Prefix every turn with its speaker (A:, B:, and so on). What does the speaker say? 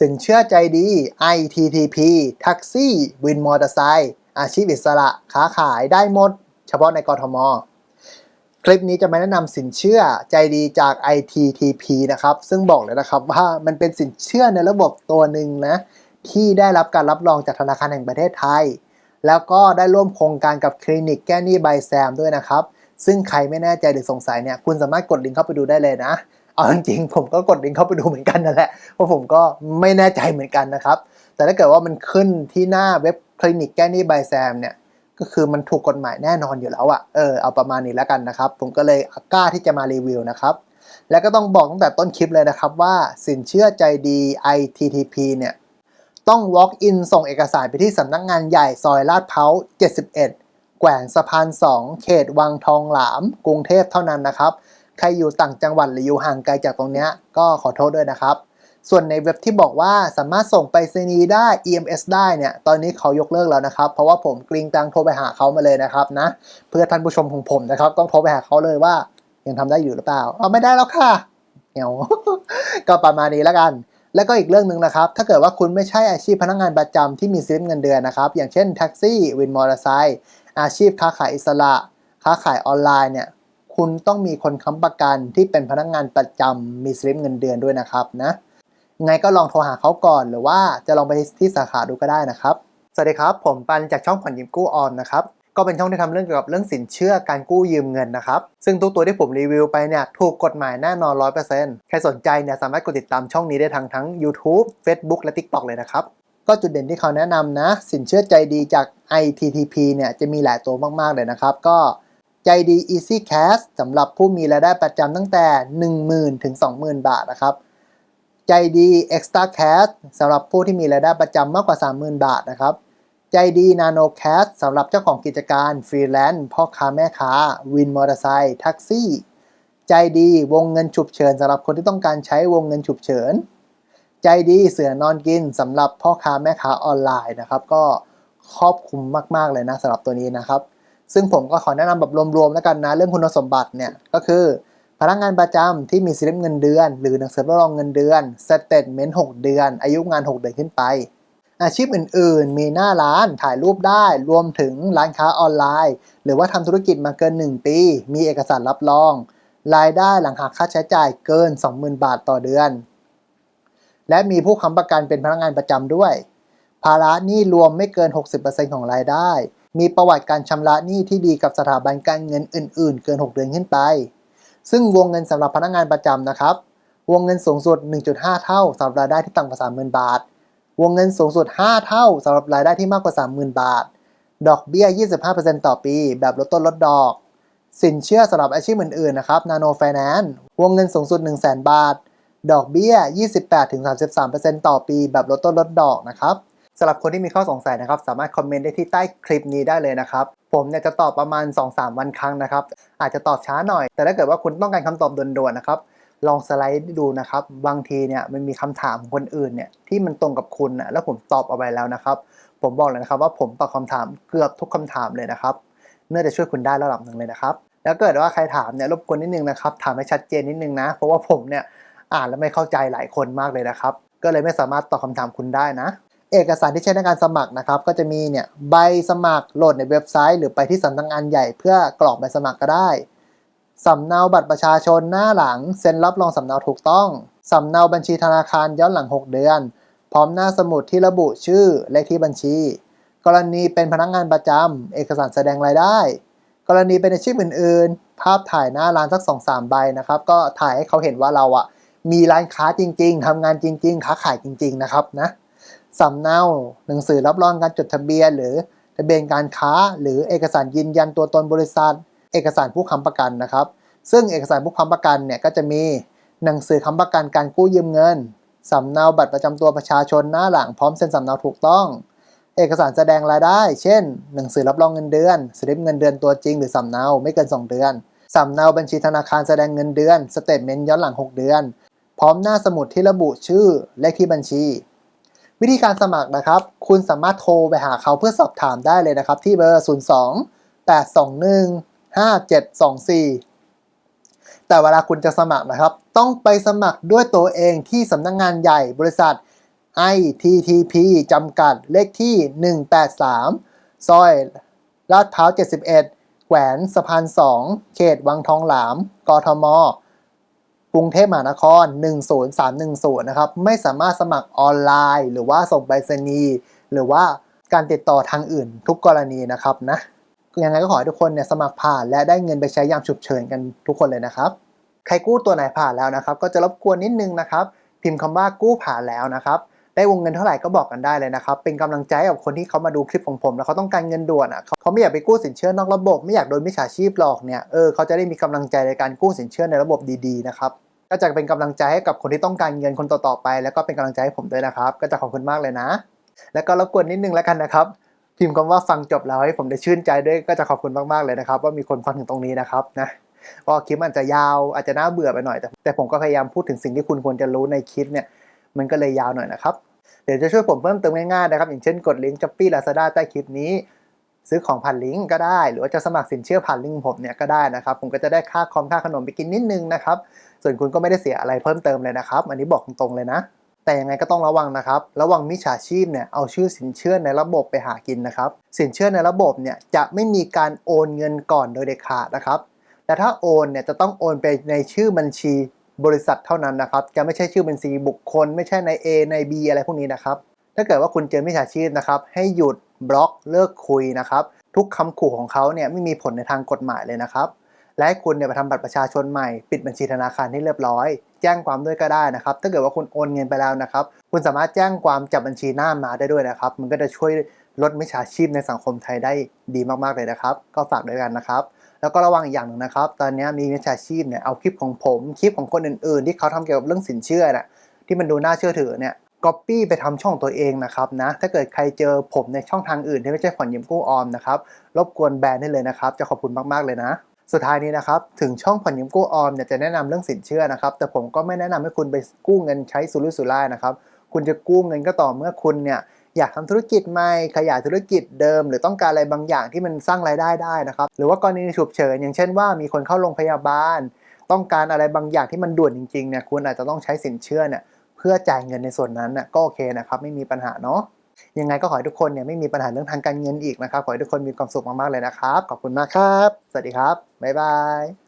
A: สินเชื่อใจดี ITTP แท็กซี่วินมอเตอร์ไซค์อาชีพอิสระค้าขายได้หมด เฉพาะในกรทม คลิปนี้จะมาแนะนำสินเชื่อใจดีจาก ITTP นะครับ ซึ่งบอกเลยนะครับว่ามันเป็นสินเชื่อในระบบตัวหนึ่งนะที่ได้รับการรับรองจากธนาคารแห่งประเทศไทย แล้วก็ได้ร่วมโครงการกับคลินิกแก้หนี้ใบแซมด้วยนะครับ ซึ่งใครไม่แน่ใจหรือสงสัยเนี่ยคุณสามารถกดลิงก์เข้าไปดูได้เลยนะ เอาจริงๆผมก็กดลิงก์เข้าไปดูเหมือนกันนั่นแหละเพราะผมก็ไม่แน่ใจเหมือนกันนะครับ แต่ถ้าเกิดว่ามันขึ้นที่หน้าเว็บคลินิกแก้หนี้ใบแซมเนี่ยก็คือมันถูกกฎหมายแน่นอนอยู่แล้วอะเออเอาประมาณนี้แล้วกันนะครับ ผมก็เลยกล้าที่จะมารีวิวนะครับแล้วก็ต้องบอกตั้งแต่ต้นคลิปเลยนะครับว่าสินเชื่อใจดี ITTP เนี่ยต้อง walk in ส่งเอกสารไปที่สำนักงานใหญ่ซอยลาดพร้าว71 แขวงสะพาน 2 เขตวังทองหลาม กรุงเทพเท่านั้นนะครับ ใครอยู่ต่างจังหวัดหรืออยู่ห่างไกลจากตรงนี้ก็ขอโทษด้วยนะครับ ส่วนในเว็บที่บอกว่าสามารถส่งไปรษณีย์ได้ EMS ได้เนี่ยตอนนี้เขายกเลิกแล้วนะครับ เพราะว่าผมกริงตังโทรไปหาเขามาเลยนะครับนะเพื่อท่านผู้ชมของผมนะครับต้องโทรไปหาเขาเลยว่ายังทำได้อยู่หรือเปล่าเอาไม่ได้แล้วค่ะเหี่ยก็ประมาณนี้แล้วกันแล้วก็อีกเรื่องหนึ่งนะครับ ถ้าเกิดว่าคุณไม่ใช่อาชีพพนักงานประจำที่มีสลิปเงินเดือนนะครับ อย่างเช่นแท็กซี่ วินมอเตอร์ไซค์ อาชีพค้าขายอิสระ ค้าขายออนไลน์เนี่ย คุณต้องมีคนค้ำประกันที่เป็นพนักงานประจำมีสลิปเงินเดือนด้วยนะครับนะไงก็ลองโทรหาเขาก่อนหรือว่าจะลองไปที่สาขาดูก็ได้นะครับ สวัสดีครับ ผมปันจากช่องผ่อนยืมกู้ออนนะครับก็เป็นช่องที่ทำเรื่องเกี่ยวกับเรื่องสินเชื่อการกู้ยืมเงินนะครับ ซึ่งทุกตัวที่ผมรีวิวไปเนี่ยถูกกฎหมายแน่นอน100%ใครสนใจเนี่ยสามารถกดติดตามช่องนี้ได้ทางทั้ง YouTube Facebook และ TikTok เลยนะครับ ก็จุดเด่นที่เขาแนะนำนะ สินเชื่อใจดีจาก ITTP เนี่ยจะมีหลายตัวมากๆเลยนะครับ ก็ ใจดี Easy Cash สำหรับผู้มีรายได้ประจำตั้งแต่ 10,000 ถึง 20,000 บาทนะครับ ใจดี Extra Cash สำหรับผู้ที่มีรายได้ประจำมากกว่า 30,000 บาทนะครับ ใจดี Nano Cash สำหรับเจ้าของกิจการฟรีแลนซ์พ่อค้าแม่ค้า วินมอเตอร์ไซค์แท็กซี่ ใจดีวงเงินฉุกเฉินสำหรับคนที่ต้องการใช้วงเงินฉุกเฉิน ใจดีเสือนอนกินสำหรับพ่อค้าแม่ค้าออนไลน์นะครับ ก็ครอบคลุมมาก ๆ เลยนะสำหรับตัวนี้นะครับ ซึ่งผมก็ขอแนะนำแบบรวมๆแล้วกันนะเรื่องคุณสมบัติเนี่ยก็คือพนักงานประจำที่มีสลิปเงินเดือน หรือหนังสือรับรองเงินเดือนสเตทเมนต์6เดือน อายุงาน 6 เดือนขึ้นไป อาชีพอื่นๆ มีหน้าร้านถ่ายรูปได้รวมถึงร้านค้าออนไลน์ หรือว่าทำธุรกิจมาเกิน 1 ปี มีเอกสารรับรอง รายได้หลังหักค่าใช้จ่ายเกิน 20,000 บาทต่อเดือน และมีผู้ค้ำประกันเป็นพนักงานประจำด้วย ภาระหนี้รวมไม่เกิน 60%ของรายได้ มีประวัติการชำระหนี้ที่ดีกับสถาบันการเงินอื่น ๆ เกิน 6 เดือนขึ้นไป ซึ่งวงเงินสำหรับพนักงานประจำนะครับ วงเงินสูงสุด 1.5 เท่าสำหรับรายได้ที่ต่ำกว่า 30,000 บาท วงเงินสูงสุด 5 เท่าสำหรับรายได้ที่มากกว่า 30,000 บาท ดอกเบี้ย 25%ต่อปี แบบลดต้นลดดอก สินเชื่อสำหรับอาชีพอื่น ๆ นะครับ Nano Finance วงเงินสูงสุด 1,000 0 บาท ดอกเบี้ย 28-33%ต่อปี แบบลดต้นลดดอกนะครับำหรับคนที่มีข้อสงสัยนะครับ สามารถคอมเมนต์ได้ที่ใต้คลิปนี้ได้เลยนะครับ ผมเนี่ยจะตอบประมาณ 2-3 วันครั้งนะครับ อาจจะตอบช้าหน่อย แต่ถ้าเกิดว่าคุณต้องการคำตอบด่วนๆนะครับลองสไลด์ดูนะครับ บางทีเนี่ยมันมีคำถามคนอื่นเนี่ยที่มันตรงกับคุณนะแล้วผมตอบเอาไว้แล้วนะครับ ผมบอกเลยนะครับว่าผมตอบคำถามเกือบทุกคำถามเลยนะครับเนื่อจะช่วยคุณได้ระดับหนึ่งเลยนะครับ แล้วเกิดว่าใครถามเนี่ยรบกวนนิดนึงนะครับ ถามให้ชัดเจนนิดนึงนะ เพราะว่าผมเนี่ยอ่านแล้วไม่เข้าใจหลายคนมากเลยนะครับ ก็เลยไม่สามารถตอบคำถามคุณได้นะ เอกสารที่ใช้ในการสมัครนะครับ ก็จะมีเนี่ยใบสมัครโหลดในเว็บไซต์ หรือไปที่สำนักงานใหญ่เพื่อกรอกใบสมัครก็ได้สำเนาบัตรประชาชนหน้าหลัง เซ็นรับรองสำเนาถูกต้องสำเนาบัญชีธนาคารย้อนหลัง 6 เดือน พร้อมหน้าสมุดที่ระบุชื่อเลขที่บัญชี กรณีเป็นพนักงานประจำเอกสารแสดงรายได้ กรณีเป็นอาชีพอื่น ๆ ภาพถ่ายหน้าร้านสัก 2-3 ใบนะครับ ก็ถ่ายให้เขาเห็นว่าเราอะมีร้านค้าจริง ๆทำงานจริง ๆ ค้าขายจริง ๆ นะครับนะ สำเนาหนังสือรับรองการจดทะเบียน หรือทะเบียนการค้า หรือเอกสารยืนยันตัวตนบริษัท เอกสารผู้ค้ำประกันนะครับ ซึ่งเอกสารผู้ค้ำประกันเนี่ยก็จะมีหนังสือค้ำประกันการกู้ยืมเงินสำเนาบัตรประจำตัวประชาชนหน้าหลังพร้อมเซ็นสำเนาถูกต้อง เอกสารแสดงรายได้ เช่น หนังสือรับรองเงินเดือนสลิปเงินเดือนตัวจริง หรือสำเนาไม่เกิน 2 เดือนสำเนาบัญชีธนาคารแสดงเงินเดือนสเตทเมนต์ย้อนหลัง 6 เดือน พร้อมหน้าสมุดที่ระบุชื่อเลขที่บัญชี วิธีการสมัครนะครับ คุณสามารถโทรไปหาเขาเพื่อสอบถามได้เลยนะครับ ที่เบอร์ 02 821 5724 แต่เวลาคุณจะสมัครนะครับ ต้องไปสมัครด้วยตัวเองที่สำนักงงานใหญ่บริษัท ITTP จำกัดเลขที่ 183 ซอยลาดพร้าว 71 แขวนสะพาน 2 เขตวังทองหลาม กทม กรุงเทพมหานคร 10310 นะครับ ไม่สามารถสมัครออนไลน์ หรือว่าส่งไปรษณีย์หรือว่าการติดต่อทางอื่นทุกกรณีนะครับนะยังไงก็ขอให้ทุกคนเนี่ยสมัครผ่านและได้เงินไปใช้ยามฉุกเฉินกันทุกคนเลยนะครับ ใครกู้ตัวไหนผ่านแล้วนะครับ ก็จะรบกวนนิดนึงนะครับ พิมพ์คำว่ากู้ผ่านแล้วนะครับ ได้วงเงินเท่าไหร่ก็บอกกันได้เลยนะครับ เป็นกำลังใจกับคนที่เขามาดูคลิปของผม แล้วเขาต้องการเงินด่วนอะเขาไม่อยากไปกู้สินเชื่อนอกระบบ ไม่อยากโดนมิจฉาชีพหลอกเนี่ยเออเขาจะได้มีกำลังใจในการกู้สินเชื่อในระบบดีๆนะครับก็จะเป็นกำลังใจให้กับคนที่ต้องการเงินคนต่อๆไป แล้วก็เป็นกำลังใจให้ผมด้วยนะครับ ก็จะขอบคุณมากเลยนะ แล้วก็รบกวนนิดนึงแล้วกันนะครับพิมพ์คำว่าฟังจบแล้วให้ผมได้ชื่นใจด้วยก็จะขอบคุณมากๆเลยนะครับ ว่ามีคนฟังถึงตรงนี้นะครับนะก็คลิปมันอาจจะยาวอาจจะน่าเบื่อไปหน่อยแต่ แต่ผมก็พยายามพูดถึงสิ่งที่คุณควรจะรู้ในคลิปเนี่ย มันก็เลยยาวหน่อยนะครับ เดี๋ยวจะช่วยผมเพิ่มเติมง่ายๆนะครับ อย่างเช่นกดลิงก์ Shopee Lazada ใต้คลิปนี้ ซื้อของผ่านลิงก์ก็ได้ หรือว่าจะสมัครสินเชื่อผ่านลิงก์ผมเนี่ยก็ได้นะครับ ผมก็จะได้ค่าคอมค่าขนมไปกินนิดนึงนะครับ ส่วนคุณก็ไม่ได้เสียอะไรเพิ่มเติมเลยนะครับ อันนี้บอกตรงๆเลยนะ แต่ยังไงก็ต้องระวังนะครับ ระวังมิจฉาชีพเนี่ยเอาชื่อสินเชื่อในระบบไปหากินนะครับ สินเชื่อในระบบเนี่ยจะไม่มีการโอนเงินก่อนโดยเด็ดขาดนะครับ แต่ถ้าโอนเนี่ยจะต้องโอนไปในชื่อบัญชี บริษัทเท่านั้นนะครับ จะไม่ใช่ชื่อบัญชีบุคคล ไม่ใช่ใน A ใน B อะไรพวกนี้นะครับ ถ้าเกิดว่าคุณเจอมิจฉาชีพนะครับ ให้หยุดบล็อกเลิกคุยนะครับ ทุกคำขู่ของเขาเนี่ยไม่มีผลในทางกฎหมายเลยนะครับ และให้คุณเนี่ยไปทำบัตรประชาชนใหม่ ปิดบัญชีธนาคารให้เรียบร้อย แจ้งความด้วยก็ได้นะครับ ถ้าเกิดว่าคุณโอนเงินไปแล้วนะครับ คุณสามารถแจ้งความจับบัญชีหน้ามาได้ด้วยนะครับ มันก็จะช่วยลดมิจฉาชีพในสังคมไทยได้ดีมากๆเลยนะครับ ก็ฝากด้วยกันนะครับ แล้วก็ระวังอีกอย่างหนึ่งนะครับ ตอนนี้มีมิจฉาชีพเนี่ยเอาคลิปของผมคลิปของคนอื่นๆ ที่เขาทำเกี่ยวกับเรื่องสินเชื่อน่ะที่มันดูน่าเชื่อถือเนี่ยก๊อปปี้ไปทำช่องตัวเองนะครับนะถ้าเกิดใครเจอผมในช่องทางอื่นที่ไม่ใช่ผ่อนยืมกู้ออมนะครับรบกวนแบนได้เลยนะครับ จะขอบคุณมากๆเลยนะ สุดท้ายนี้นะครับถึงช่องผ่อนยืมกู้ออมเนี่ยจะแนะนำเรื่องสินเชื่อนะครับแต่ผมก็ไม่แนะนำให้คุณไปกู้เงินใช้สุรุ่ยสุร่ายนะครับคุณจะกู้เงินก็ต่อเมื่อคุณเนี่ย อยากทำธุรกิจใหม่ขยายธุรกิจเดิม หรือต้องการอะไรบางอย่างที่มันสร้างรายได้ได้นะครับ หรือว่ากรณีฉุกเฉินอย่างเช่นว่ามีคนเข้าโรงพยาบาล ต้องการอะไรบางอย่างที่มันด่วนจริงๆเนี่ยคุณอาจจะต้องใช้สินเชื่อเนี่ยเพื่อจ่ายเงินในส่วนนั้นน่ะก็โอเคนะครับไม่มีปัญหาเนาะยังไงก็ขอให้ทุกคนเนี่ยไม่มีปัญหาเรื่องทางการเงินอีกนะครับ ขอให้ทุกคนมีความสุขมากๆเลยนะครับ ขอบคุณมากครับ สวัสดีครับ บ๊ายบาย